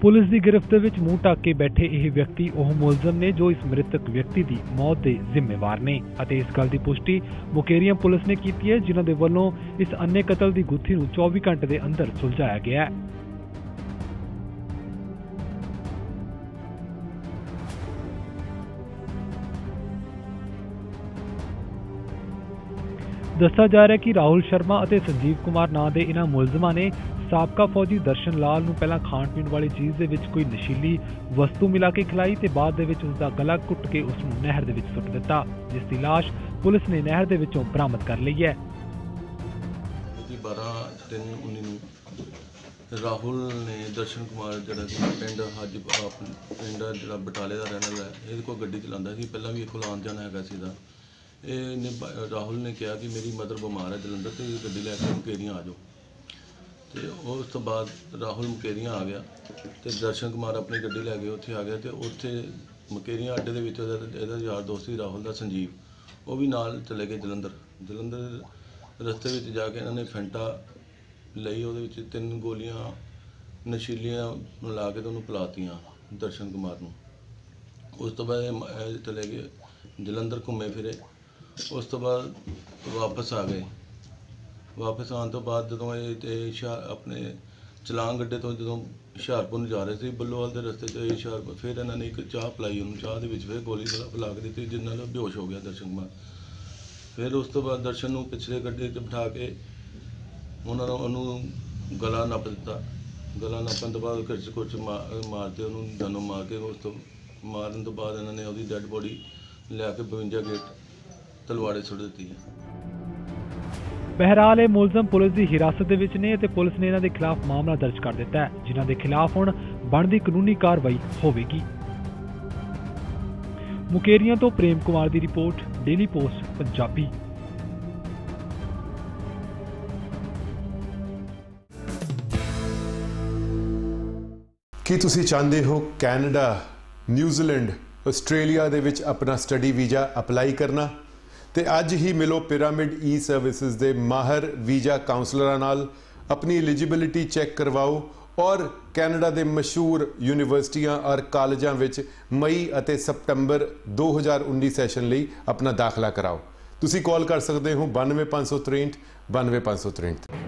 Police ਦੀ ਗ੍ਰਿਫਤ ਵਿੱਚ ਮੂੰਹ ਢੱਕ ਕੇ ਬੈਠੇ ਇਹ ਵਿਅਕਤੀ ਉਹ ਮੁਲਜ਼ਮ ਨੇ ਜੋ ਇਸ ਮ੍ਰਿਤਕ ਵਿਅਕਤੀ ਦੀ ਮੌਤ ਦੇ ਜ਼ਿੰਮੇਵਾਰ ਨੇ। ਅਤੇ ਇਸ ਗੱਲ ਦੀ ਪੁਸ਼ਟੀ ਮੁਕੇਰੀਆਂ ਪੁਲਿਸ ਨੇ ਕੀਤੀ ਹੈ, ਜਿਨ੍ਹਾਂ ਦੇ ਵੱਲੋਂ ਇਸ ਅੰਨੇ ਕਤਲ ਦੀ ਗੁੱਥੀ ਨੂੰ 24 ਘੰਟੇ ਦੇ ਅੰਦਰ ਸੁਲਝਾਇਆ ਗਿਆ ਹੈ। ਦੱਸਿਆ ਜਾ ਰਿਹਾ ਹੈ ਕਿ ਰਾਹੁਲ ਸ਼ਰਮਾ ਅਤੇ ਸੰਜੀਵ ਕੁਮਾਰ ਨਾਂ ਦੇ ਇਹਨਾਂ ਮੁਲਜ਼ਮਾਂ ਨੇ ਸਾਬਕਾ ਫੌਜੀ ਦਰਸ਼ਨ ਲਾਲ ਨੂੰ ਪਹਿਲਾਂ ਖਾਣ ਪੀਣ ਵਾਲੀ ਚੀਜ਼ ਦੇ ਵਿੱਚ ਕੋਈ ਨਸ਼ੀਲੀ ਵਸਤੂ ਮਿਲਾ ਕੇ ਖਿਲਾਈ ਤੇ ਬਾਅਦ ਦੇ ਵਿੱਚ ਉਸ ਦਾ ਗਲਾ ਘੁੱਟ ਕੇ ਉਸ ਨੂੰ ਨਹਿਰ ਦੇ ਵਿੱਚ ਸੁੱਟ ਦਿੱਤਾ, ਜਿਸ ਦੀ ਲਾਸ਼ ਪੁਲਿਸ ਨੇ ਨਹਿਰ ਦੇ ਵਿੱਚੋਂ ਬਰਾਮਦ ਕਰ ਲਈ ਹੈ। ਇਹਦੀ 12 ਤਿੰਨ 19 ਨੂੰ ਰਾਹੁਲ ਨੇ ਦਰਸ਼ਨ ਕੁਮਾਰ ਜਿਹੜਾ ਕਿ ਪਿੰਡ ਹੱਜ ਪਿੰਡ ਜਿਹੜਾ ਬਟਾਲੇ ਦਾ ਰਹਿਣ ਵਾਲਾ ਹੈ, ਇਹਦੇ ਕੋਲ ਗੱਡੀ ਚਲਾਉਂਦਾ ਸੀ, ਪਹਿਲਾਂ ਵੀ ਇਹ ਕੋਲ ਆਉਣ ਜਾਣਾ ਹੈਗਾ ਸੀਗਾ। ਇਹ ਰਾਹੁਲ ਨੇ ਕਿਹਾ ਕਿ ਮੇਰੀ ਮਦਰ ਬਿਮਾਰ ਹੈ ਜਲੰਧਰ ਤੇ, ਗੱਡੀ ਲੈ ਕੇ ਮੁਕੇਰੀਆਂ ਆ ਜਾਓ। ਤੇ ਉਸ ਤੋਂ ਬਾਅਦ ਰਾਹੁਲ ਮਕੇਰੀਆਂ ਆ ਗਿਆ ਤੇ ਦਰਸ਼ਨ ਕੁਮਾਰ ਆਪਣੀ ਗੱਡੀ ਲੈ ਕੇ ਉੱਥੇ ਆ ਗਿਆ ਤੇ ਉੱਥੇ ਮਕੇਰੀਆਂ ਅੱਡੇ ਦੇ ਵਿੱਚ ਉਹਦਾ ਇਹਦਾ ਯਾਰ ਦੋਸਤ ਸੀ ਰਾਹੁਲ ਦਾ ਸੰਜੀਵ, ਉਹ ਵੀ ਨਾਲ ਚਲੇ ਗਏ ਜਲੰਧਰ। ਜਲੰਧਰ ਰਸਤੇ ਵਿੱਚ ਜਾ ਕੇ ਇਹਨਾਂ ਨੇ ਫੈਂਟਾ ਲਈ, ਉਹਦੇ ਵਿੱਚ ਤਿੰਨ ਗੋਲੀਆਂ, ਨਸ਼ੀਲੀਆਂ ਲਾ ਕੇ ਤੇ ਉਹਨੂੰ ਪਿਲਾਤੀਆਂ ਦਰਸ਼ਨ ਕੁਮਾਰ ਨੂੰ। ਉਸ ਤੋਂ ਬਾਅਦ ਇਹ ਚਲੇ ਗਏ ਜਲੰਧਰ ਘੁੰਮੇ ਫਿਰੇ। ਉਸ ਤੋਂ ਬਾਅਦ ਵਾਪਸ ਆ ਗਏ। ਵਾਪਸ ਆਉਣ ਤੋਂ ਬਾਅਦ ਜਦੋਂ ਇਹ ਤੇ ਹੁਸ਼ਿਆ ਆਪਣੇ ਚਲਾਂਗ ਗੱਡੇ ਤੋਂ ਜਦੋਂ ਹੁਸ਼ਿਆਰਪੁਰ ਨੂੰ ਜਾ ਰਹੇ ਸੀ, ਬੱਲੋਵਾਲ ਦੇ ਰਸਤੇ 'ਚ ਇਹ ਹੁਸ਼ਿਆਰਪੁਰ, ਫਿਰ ਇਹਨਾਂ ਨੇ ਇੱਕ ਚਾਹ ਪਿਲਾਈ ਉਹਨੂੰ, ਚਾਹ ਦੇ ਵਿੱਚ ਫਿਰ ਗੋਲੀ ਗਲਾ ਪਿਲਾ ਕੇ ਦਿੱਤੀ ਜਿਸ ਨਾਲ ਉਹ ਬੇਹੋਸ਼ ਹੋ ਗਿਆ ਦਰਸ਼ਨ ਕੁਮਾਰ। ਫਿਰ ਉਸ ਤੋਂ ਬਾਅਦ ਦਰਸ਼ਨ ਨੂੰ ਪਿਛਲੇ ਗੱਡੇ 'ਚ ਬਿਠਾ ਕੇ ਉਹਨਾਂ ਨੇ, ਉਹਨੂੰ ਗਲਾ ਨੱਪ ਦਿੱਤਾ। ਗਲਾ ਨੱਪਣ ਤੋਂ ਬਾਅਦ ਕਿਰਚ ਕੁਰਚ ਮਾਰਤੇ ਉਹਨੂੰ ਜਾਨੋਂ ਮਾਰ ਕੇ ਉਸ ਤੋਂ ਮਾਰਨ ਤੋਂ ਬਾਅਦ ਇਹਨਾਂ ਨੇ ਉਹਦੀ ਡੈੱਡ ਬੋਡੀ ਲਿਆ ਕੇ 52 ਗੇਟ ਤਲਵਾੜੇ ਸੁੱਟ ਦਿੱਤੀ ਹੈ। ਬਹਿਰਾਲ ਇਹ ਮੁਲਜ਼ਮ ਪੁਲਿਸ ਦੀ ਹਿਰਾਸਤ ਦੇ ਵਿੱਚ ਨੇ ਅਤੇ ਪੁਲਿਸ ਨੇ ਇਹਨਾਂ ਦੇ ਖਿਲਾਫ ਮਾਮਲਾ ਦਰਜ ਕਰ ਦਿੱਤਾ ਹੈ, ਜਿਨ੍ਹਾਂ ਦੇ ਖਿਲਾਫ ਹੁਣ ਬਣਦੀ ਕਾਨੂੰਨੀ ਕਾਰਵਾਈ ਹੋਵੇਗੀ। ਮੁਕੇਰੀਆਂ ਤੋਂ ਪ੍ਰੇਮ ਕੁਮਾਰ ਦੀ ਰਿਪੋਰਟ, ਡੇਲੀ ਪੋਸਟ, ਪੰਜਾਬੀ। ਕੀ ਤੁਸੀਂ ਚਾਹੁੰਦੇ ਹੋ ਕੈਨੇਡਾ, ਨਿਊਜ਼ੀਲੈਂਡ, ਆਸਟ੍ਰੇਲੀਆ ਦੇ ਵਿੱਚ ਆਪਣਾ ਸਟੱਡੀ ਵੀਜ਼ਾ ਅਪਲਾਈ ਕਰਨਾ? ਤੇ ਅੱਜ ਹੀ ਮਿਲੋ ਪਿਰਾਮਿਡ ਈ ਸਰਵਿਸਿਜ਼ ਦੇ ਮਾਹਰ ਵੀਜ਼ਾ ਕਾਉਂਸਲਰਾਂ ਨਾਲ। ਆਪਣੀ ਐਲੀਜੀਬਿਲਿਟੀ ਚੈੱਕ ਕਰਵਾਓ ਔਰ ਕੈਨੇਡਾ ਦੇ ਮਸ਼ਹੂਰ ਯੂਨੀਵਰਸਿਟੀਆਂ ਔਰ ਕਾਲਜਾਂ ਵਿੱਚ ਮਈ ਅਤੇ ਸਤੰਬਰ 2019 ਸੈਸ਼ਨ ਲਈ ਆਪਣਾ ਦਾਖਲਾ ਕਰਾਓ। ਤੁਸੀਂ ਕਾਲ ਕਰ ਸਕਦੇ ਹੋ 92563 92563